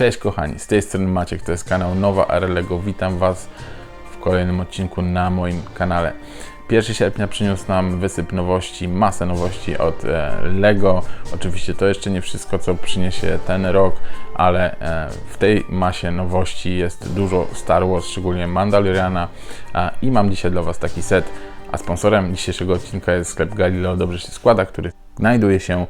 Cześć kochani, z tej strony Maciek, to jest kanał Nowa Era Lego. Witam Was w kolejnym odcinku na moim kanale. 1 sierpnia przyniósł nam wysyp nowości, masę nowości od e, Lego. Oczywiście to jeszcze nie wszystko, co przyniesie ten rok, ale e, w tej masie nowości jest dużo Star Wars, szczególnie Mandaloriana i mam dzisiaj dla Was taki set. A sponsorem dzisiejszego odcinka jest sklep Galileo Dobrze się składa, który znajduje się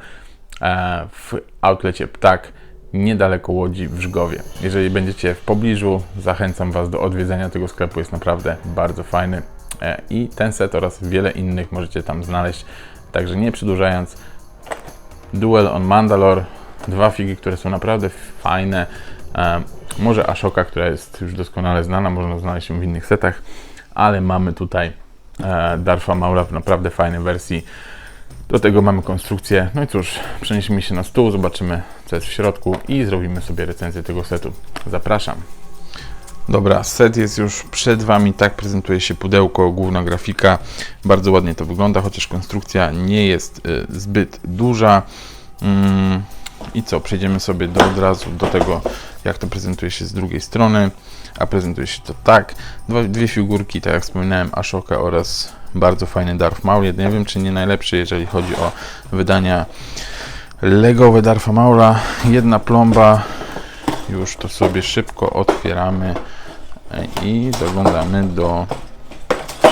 e, w outlecie Ptak niedaleko Łodzi w Żgowie. Jeżeli będziecie w pobliżu, zachęcam Was do odwiedzenia tego sklepu, jest naprawdę bardzo fajny E, i ten set oraz wiele innych możecie tam znaleźć. Także nie przedłużając, Duel on Mandalore, dwa figi, które są naprawdę fajne. E, może Ashoka, która jest już doskonale znana, można znaleźć ją w innych setach, ale mamy tutaj e, Darfa Maula w naprawdę fajnej wersji. Do tego mamy konstrukcję. No i cóż, przenieśmy się na stół, zobaczymy co jest w środku i zrobimy sobie recenzję tego setu. Zapraszam. Dobra, set jest już przed Wami, tak prezentuje się pudełko, główna grafika. Bardzo ładnie to wygląda, chociaż konstrukcja nie jest y, zbyt duża. Mm, I co, przejdziemy sobie do, od razu do tego, jak to prezentuje się z drugiej strony. A prezentuje się to tak. Dwa, dwie figurki, tak jak wspominałem, Ashoka oraz bardzo fajny Darth Maul. Nie wiem, czy nie najlepszy, jeżeli chodzi o wydania legowe Darfa Maula. Jedna plomba, już to sobie szybko otwieramy i zaglądamy do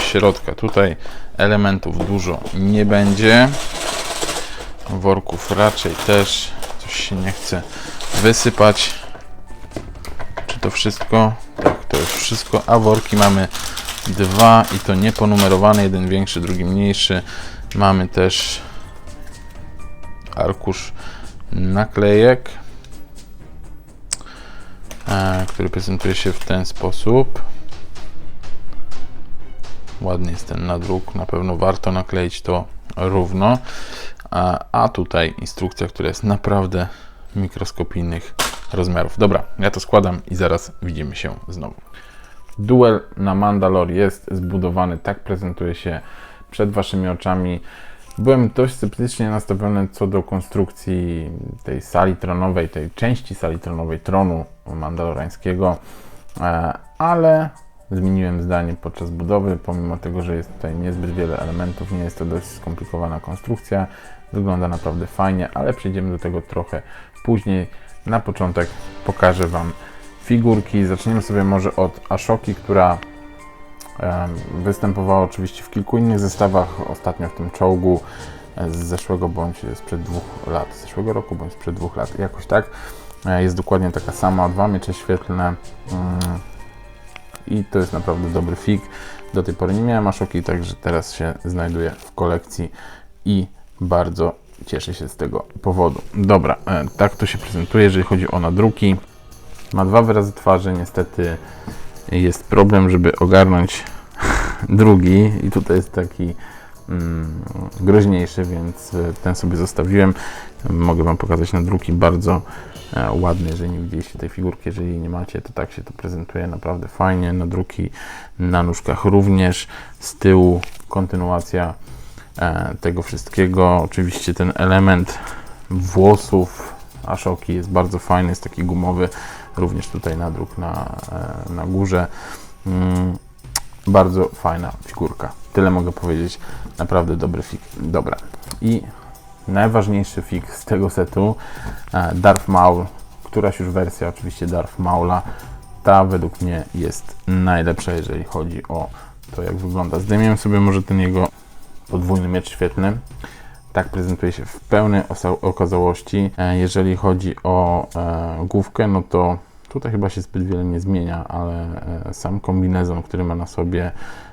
środka. Tutaj elementów dużo nie będzie. Worków raczej też coś się nie chce wysypać. Czy to wszystko? Tak, to już wszystko. A worki mamy dwa i to nieponumerowane. Jeden większy, drugi mniejszy. Mamy też arkusz naklejek. E, który prezentuje się w ten sposób. Ładnie jest ten nadruk, na pewno warto nakleić to równo. A, tutaj instrukcja, która jest naprawdę mikroskopijnych rozmiarów. Dobra, ja to składam i zaraz widzimy się znowu. Duel na Mandalore jest zbudowany, tak prezentuje się przed Waszymi oczami. Byłem dość sceptycznie nastawiony co do konstrukcji tej sali tronowej, tej części sali tronowej tronu mandalorańskiego, e, ale zmieniłem zdanie podczas budowy, pomimo tego, że jest tutaj niezbyt wiele elementów, nie jest to dość skomplikowana konstrukcja, wygląda naprawdę fajnie, ale przejdziemy do tego trochę później. Na początek pokażę Wam figurki. Zaczniemy sobie może od Ashoki, która Występowała oczywiście w kilku innych zestawach, ostatnio w tym czołgu e, z zeszłego bądź sprzed dwóch lat, z zeszłego roku bądź sprzed dwóch lat, jakoś tak. E, jest dokładnie taka sama, dwa miecze świetlne mm, i to jest naprawdę dobry fig. Do tej pory nie miałem aszoki, także teraz się znajduje w kolekcji i bardzo cieszę się z tego powodu. Dobra, e, tak to się prezentuje, jeżeli chodzi o nadruki. Ma dwa wyrazy twarzy, niestety jest problem, żeby ogarnąć drugi i tutaj jest taki groźniejszy, więc e, ten sobie zostawiłem. Mogę Wam pokazać na drugi bardzo e, ładny, jeżeli nie widzieliście tej figurki, jeżeli nie macie, to tak się to prezentuje naprawdę fajnie. Na drugi na nóżkach również, z tyłu kontynuacja e, tego wszystkiego. Oczywiście ten element włosów Ashoki jest bardzo fajny, jest taki gumowy, również tutaj nadruk na, na górze. Bardzo fajna figurka. Tyle mogę powiedzieć. Naprawdę dobry fig. Dobra. I najważniejszy fig z tego setu e, Darth Maul. Któraś już wersja oczywiście Darth Maula. Ta według mnie jest najlepsza, jeżeli chodzi o to, jak wygląda. Zdejmiemy sobie może ten jego podwójny miecz świetlny. Tak prezentuje się w pełnej okazałości. E, jeżeli chodzi o główkę, no to Tutaj chyba się zbyt wiele nie zmienia, ale e, sam kombinezon, który ma na sobie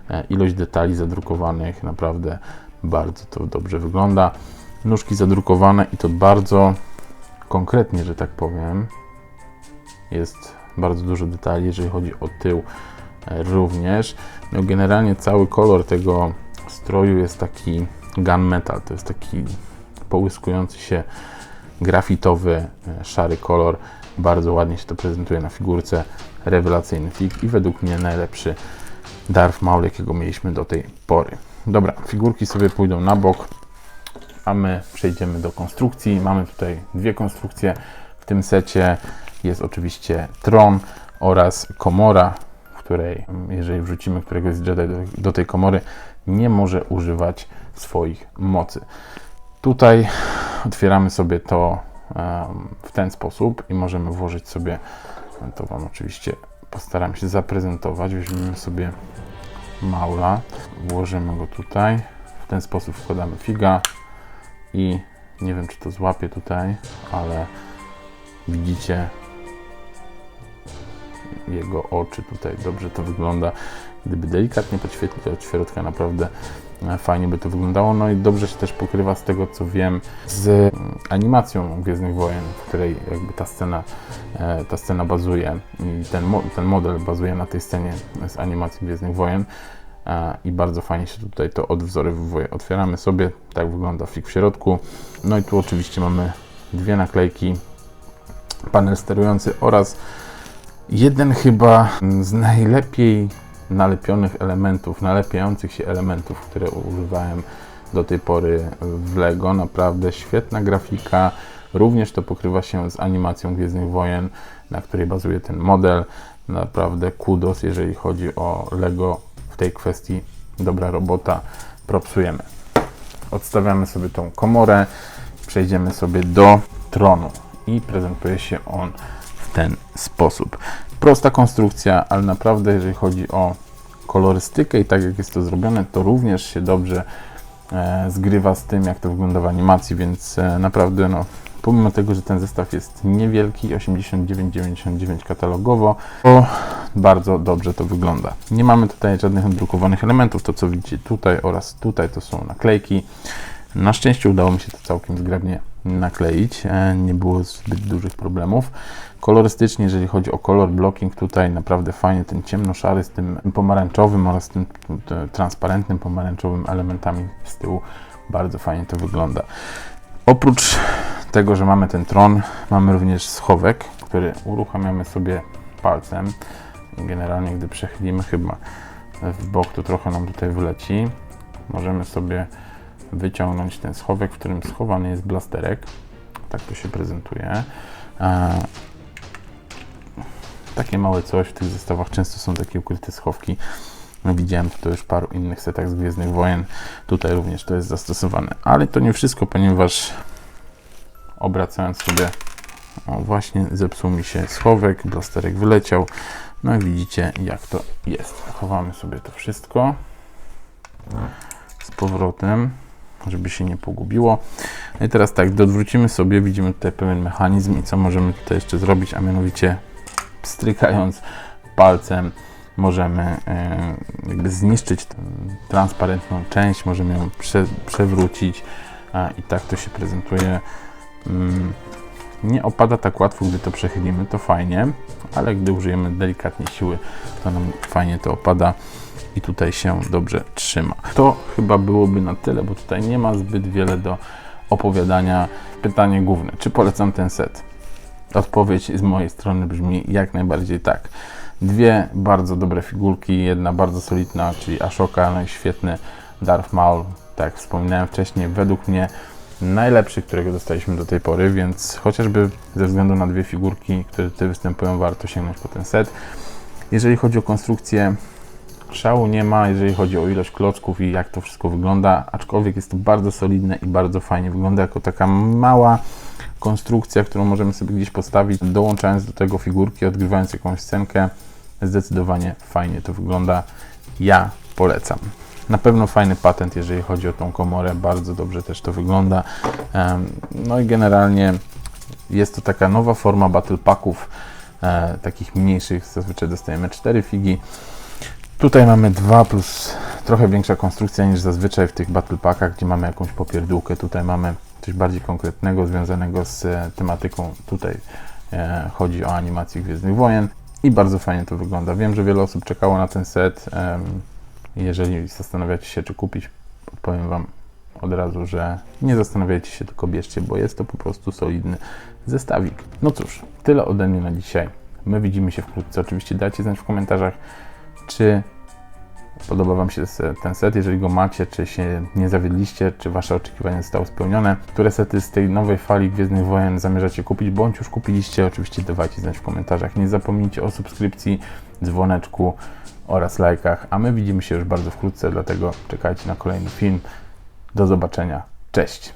e, ilość detali zadrukowanych, naprawdę bardzo to dobrze wygląda. Nóżki zadrukowane i to bardzo konkretnie, że tak powiem. Jest bardzo dużo detali, jeżeli chodzi o tył e, również. No generalnie cały kolor tego stroju jest taki gunmetal, to jest taki połyskujący się grafitowy, szary kolor. Bardzo ładnie się to prezentuje na figurce. Rewelacyjny fig i według mnie najlepszy Darth Maul, jakiego mieliśmy do tej pory. Dobra, figurki sobie pójdą na bok, a my przejdziemy do konstrukcji. Mamy tutaj dwie konstrukcje w tym secie. jest oczywiście tron oraz komora, w której, jeżeli wrzucimy któregoś z Jedi do, do tej komory, nie może używać swoich mocy. Tutaj otwieramy sobie to w ten sposób i możemy włożyć sobie, to Wam oczywiście postaram się zaprezentować. Weźmiemy sobie maula, włożymy go tutaj, w ten sposób wkładamy figa i nie wiem czy to złapie tutaj, ale widzicie jego oczy tutaj, dobrze to wygląda. Gdyby delikatnie podświetlić od środka, naprawdę fajnie by to wyglądało. No i dobrze się też pokrywa z tego, co wiem, z mm, animacją Gwiezdnych Wojen, w której jakby ta scena, e, ta scena bazuje i ten, ten model bazuje na tej scenie z animacji Gwiezdnych Wojen. E, I bardzo fajnie się tutaj to odwzorowuje. Otwieramy sobie, tak wygląda fig w środku. No i tu oczywiście mamy dwie naklejki, panel sterujący oraz jeden chyba z najlepiej nalepionych elementów, nalepiających się elementów, które używałem do tej pory w LEGO. Naprawdę świetna grafika. Również to pokrywa się z animacją Gwiezdnych Wojen, na której bazuje ten model. Naprawdę kudos, jeżeli chodzi o LEGO w tej kwestii. Dobra robota, propsujemy. Odstawiamy sobie tą komorę, przejdziemy sobie do tronu i prezentuje się on w ten sposób. Prosta konstrukcja, ale naprawdę jeżeli chodzi o kolorystykę i tak jak jest to zrobione, to również się dobrze e, zgrywa z tym, jak to wygląda w animacji, więc e, naprawdę no, pomimo tego, że ten zestaw jest niewielki, 89,99 katalogowo, to bardzo dobrze to wygląda. Nie mamy tutaj żadnych odblokowanych elementów, to co widzicie tutaj oraz tutaj to są naklejki. Na szczęście udało mi się to całkiem zgrabnie nakleić, e, nie było zbyt dużych problemów. Kolorystycznie, jeżeli chodzi o kolor blocking, tutaj naprawdę fajnie ten ciemnoszary z tym pomarańczowym oraz tym transparentnym pomarańczowym elementami z tyłu, bardzo fajnie to wygląda. Oprócz tego, że mamy ten tron, mamy również schowek, który uruchamiamy sobie palcem. Generalnie, gdy przechylimy chyba w bok, to trochę nam tutaj wyleci. Możemy sobie wyciągnąć ten schowek, w którym schowany jest blasterek. Tak to się prezentuje. E, takie małe coś w tych zestawach często są takie ukryte schowki. No, widziałem to już w paru innych setach z Gwiezdnych Wojen. Tutaj również to jest zastosowane. Ale to nie wszystko, ponieważ obracając sobie, o właśnie zepsuł mi się schowek, blasterek wyleciał. No i widzicie jak to jest. Chowamy sobie to wszystko z powrotem, żeby się nie pogubiło. No i teraz tak, gdy odwrócimy sobie, widzimy tutaj pewien mechanizm i co możemy tutaj jeszcze zrobić, a mianowicie strykając palcem możemy e, jakby zniszczyć tę transparentną część, możemy ją prze, przewrócić a, i tak to się prezentuje. Mm, nie opada tak łatwo, gdy to przechylimy, to fajnie, ale gdy użyjemy delikatnie siły, to nam fajnie to opada i tutaj się dobrze trzyma. To chyba byłoby na tyle, bo tutaj nie ma zbyt wiele do opowiadania. Pytanie główne, czy polecam ten set? Odpowiedź z mojej strony brzmi jak najbardziej tak. Dwie bardzo dobre figurki, jedna bardzo solidna, czyli Ashoka, no i świetny Darth Maul, tak jak wspominałem wcześniej, według mnie najlepszy, którego dostaliśmy do tej pory, więc chociażby ze względu na dwie figurki, które tutaj występują, warto sięgnąć po ten set. Jeżeli chodzi o konstrukcję, szału nie ma, jeżeli chodzi o ilość klocków i jak to wszystko wygląda, aczkolwiek jest to bardzo solidne i bardzo fajnie wygląda jako taka mała konstrukcja, którą możemy sobie gdzieś postawić, dołączając do tego figurki, odgrywając jakąś scenkę. Zdecydowanie fajnie to wygląda. Ja polecam. Na pewno fajny patent, jeżeli chodzi o tą komorę, bardzo dobrze też to wygląda. No i generalnie jest to taka nowa forma battle packów, e, takich mniejszych, zazwyczaj dostajemy 4 figi. Tutaj mamy 2 plus trochę większa konstrukcja niż zazwyczaj w tych battle packach, gdzie mamy jakąś popierdółkę. Tutaj mamy coś bardziej konkretnego, związanego z e, tematyką. Tutaj e, chodzi o animację Gwiezdnych Wojen i bardzo fajnie to wygląda. Wiem, że wiele osób czekało na ten set. Jeżeli zastanawiacie się, czy kupić, powiem Wam od razu, że nie zastanawiajcie się, tylko bierzcie, bo jest to po prostu solidny zestawik. No cóż, tyle ode mnie na dzisiaj. My widzimy się wkrótce. Oczywiście dajcie znać w komentarzach, czy podoba Wam się ten set, jeżeli go macie, czy się nie zawiedliście, czy Wasze oczekiwania zostały spełnione, które sety z tej nowej fali Gwiezdnych Wojen zamierzacie kupić, bądź już kupiliście, oczywiście dawajcie znać w komentarzach. Nie zapomnijcie o subskrypcji, dzwoneczku, oraz lajkach, a my widzimy się już bardzo wkrótce, dlatego czekajcie na kolejny film. Do zobaczenia. Cześć!